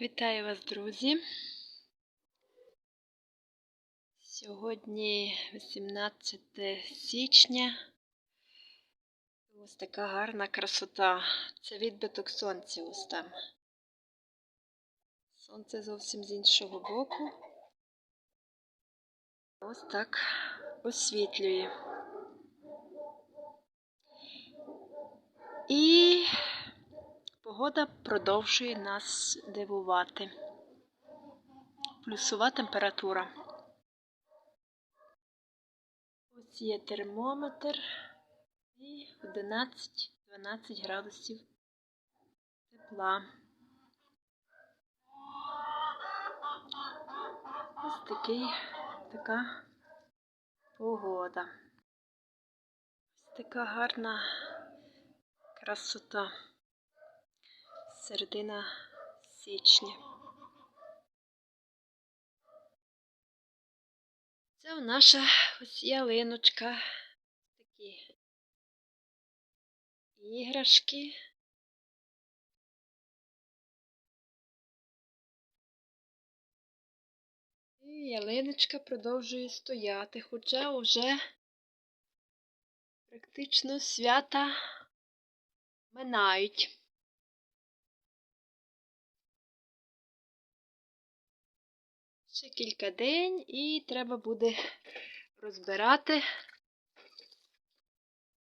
Вітаю вас, друзі. Сьогодні 18 січня. Ось така гарна красота. Це відбиток сонця ось там. Сонце зовсім з іншого боку. Ось так освітлює. І Погода продовжує нас дивувати. Плюсова температура. Ось є термометр і 11-12 градусів тепла. Ось такий, така погода. Ось така гарна красота середина січня. Це наша ось ялиночка. Такі іграшки. І ялиночка продовжує стояти, хоча вже практично свята минають. Ще кілька день і треба буде розбирати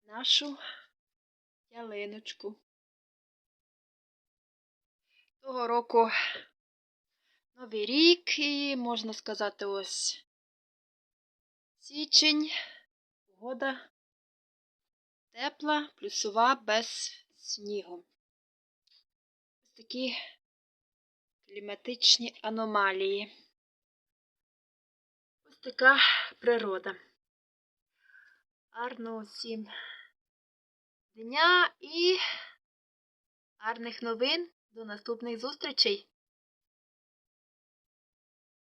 нашу ялиночку. Того року новий рік і, можна сказати, ось січень, погода тепла, плюсова, без снігу. Ось такі кліматичні аномалії. Така природа. Гарного всім дня і гарних новин. До наступних зустрічей!